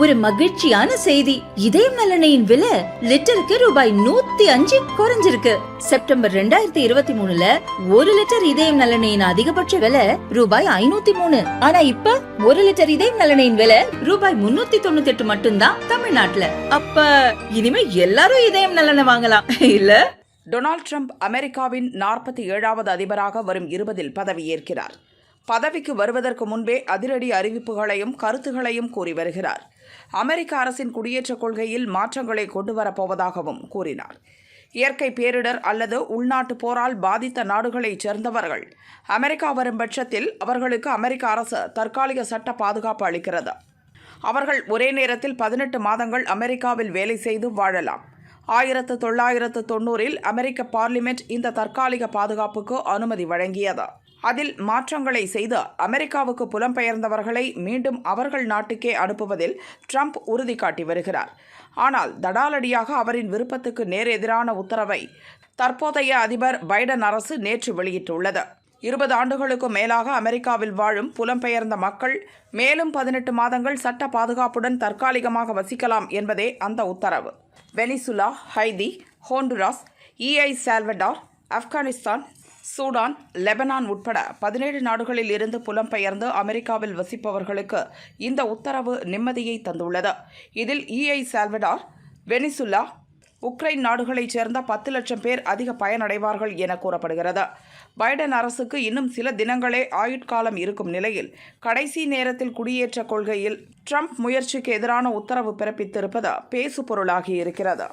ஒரு மகிழ்ச்சியான செய்தி. இதயம் நலனையின் விலை லிட்டருக்கு ரூபாய் நூத்தி அஞ்சு குறைஞ்சிருக்கு. செப்டம்பர் ரெண்டாயிரத்தி இருபத்தி மூணுல ஒரு லிட்டர் இதயம் நலனையின் அதிகபட்ச விலை ரூபாய் ஐநூத்தி மூணு. ஆனா இப்ப ஒரு லிட்டர் இதயம் நலனையின் விலை ரூபாய் முன்னூத்தி தொண்ணூத்தி எட்டு மட்டும்தான் தமிழ்நாட்டுல. அப்ப இனிமே எல்லாரும் இதயம் நலனை வாங்கலாம். இல்ல? டொனால்ட் ட்ரம்ப் அமெரிக்காவின் நாற்பத்தி ஏழாவது அதிபராக வரும் இருபதில் பதவியேற்கிறார். பதவிக்கு வருவதற்கு முன்பே அதிரடி அறிவிப்புகளையும் கருத்துகளையும் கூறி வருகிறார். அமெரிக்க அரசின் குடியேற்ற கொள்கையில் மாற்றங்களை கொண்டு வரப்போவதாகவும் கூறினார். இயற்கை பேரிடர் அல்லது உள்நாட்டு போரால் பாதித்த நாடுகளைச் சேர்ந்தவர்கள் அமெரிக்கா வரும் பட்சத்தில் அவர்களுக்கு அமெரிக்க அரசு தற்காலிக சட்ட பாதுகாப்பு அளிக்கிறது. அவர்கள் ஒரே நேரத்தில் பதினெட்டு மாதங்கள் அமெரிக்காவில் வேலை செய்து வாழலாம். ஆயிரத்து தொள்ளாயிரத்து தொண்ணூறில் அமெரிக்க பார்லிமெண்ட் இந்த தற்காலிக பாதுகாப்புக்கு அனுமதி வழங்கியது. அதில் மாற்றங்களை செய்து அமெரிக்காவுக்கு புலம்பெயர்ந்தவர்களை மீண்டும் அவர்கள் நாட்டுக்கே அனுப்புவதில் ட்ரம்ப் உறுதி காட்டி வருகிறார். ஆனால் தடாலடியாக அவரின் விருப்பத்துக்கு நேர் எதிரான உத்தரவை தற்போதைய அதிபர் பைடன் அரசு நேற்று வெளியிட்டுள்ளது. இருபது ஆண்டுகளுக்கும் மேலாக அமெரிக்காவில் வாழும் புலம்பெயர்ந்த மக்கள் மேலும் பதினெட்டு மாதங்கள் சட்ட பாதுகாப்புடன் தற்காலிகமாக வசிக்கலாம் என்பதே அந்த உத்தரவு. Venezuela Haiti Honduras El Salvador Afghanistan Sudan Lebanon உட்பட பதினேழு நாடுகளில் இருந்து புலம்பெயர்ந்து அமெரிக்காவில் வசிப்பவர்களுக்கு இந்த உத்தரவு நிம்மதியை தந்துள்ளது. இதில் இஐ சால்வடார் வெனிசுலா உக்ரைன் நாடுகளைச் சேர்ந்த பத்து லட்சம் பேர் அதிக பயனடைவார்கள் என கூறப்படுகிறது. பைடன் அரசுக்கு இன்னும் சில தினங்களே ஆயுட்காலம் இருக்கும் நிலையில் கடைசி நேரத்தில் குடியேற்ற கொள்கையில் ட்ரம்ப் முயற்சிக்கு எதிரான உத்தரவு பிறப்பித்திருப்பது பேசு பொருளாகி இருக்கிறது.